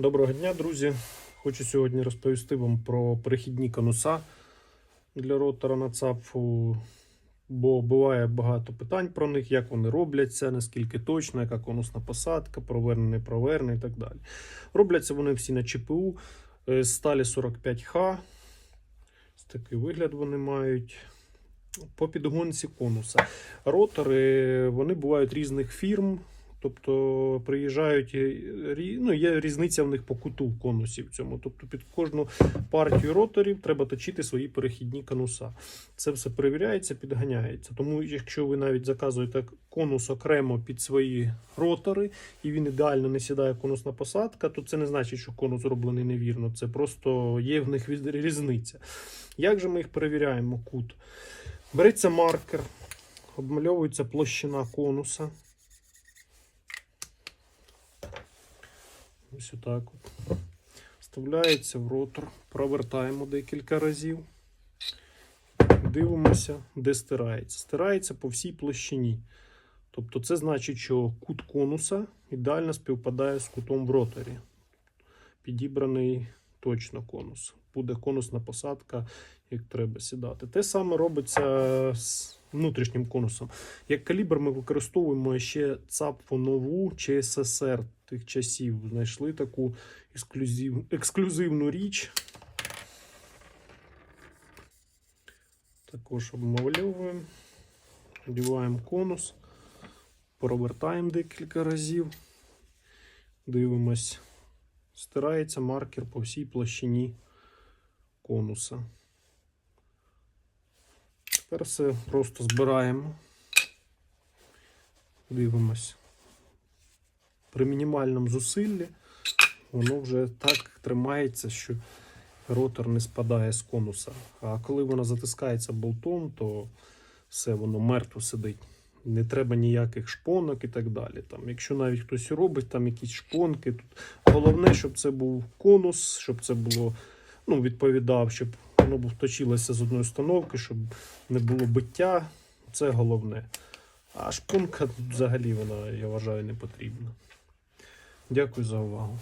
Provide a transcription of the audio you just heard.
Доброго дня, друзі! Хочу сьогодні розповісти вам про перехідні конуса для ротора на цапфу, бо буває багато питань про них, як вони робляться, наскільки точно, яка конусна посадка, провернений, не провернений і так далі. Робляться вони всі на ЧПУ е, з сталі 45Х. Ось такий вигляд вони мають. По підгонці конуса. Ротори вони бувають різних фірм. Тобто приїжджають, ну, є різниця в них по куту конусів цьому. Тобто під кожну партію роторів треба точити свої перехідні конуса. Це все перевіряється, підганяється. Тому, якщо ви навіть заказуєте конус окремо під свої ротори, і він ідеально не сідає конусна посадка, то це не значить, що конус зроблений невірно. Це просто є в них різниця. Як же ми їх перевіряємо? Кут. Береться маркер, обмальовується площина конуса. Ось отак от. Вставляється в ротор, провертаємо декілька разів. Дивимося, де стирається. Стирається по всій площині. Тобто це значить, що кут конуса ідеально співпадає з кутом в роторі. Підібраний точно конус. Буде конусна посадка, як треба сідати. Те саме робиться з внутрішнім конусом. Як калібр ми використовуємо ще ЦАПФу нову чи СССР тих часів. Знайшли таку ексклюзив, ексклюзивну річ. Також обмовлюємо, одіваємо конус, провертаємо декілька разів, дивимось, стирається маркер по всій площині конуса. Тепер все просто збираємо, дивимось. При мінімальному зусиллі воно вже так тримається, що ротор не спадає з конуса. А коли воно затискається болтом, то все воно мертво сидить. Не треба ніяких шпонок і так далі. Там, якщо навіть хтось робить там якісь шпонки, тут головне, щоб це був конус, щоб це було ну, відповідав, щоб воно точилося з одної установки, щоб не було биття. Це головне. А шпонка взагалі вона, я вважаю, не потрібна. Дякую за увагу.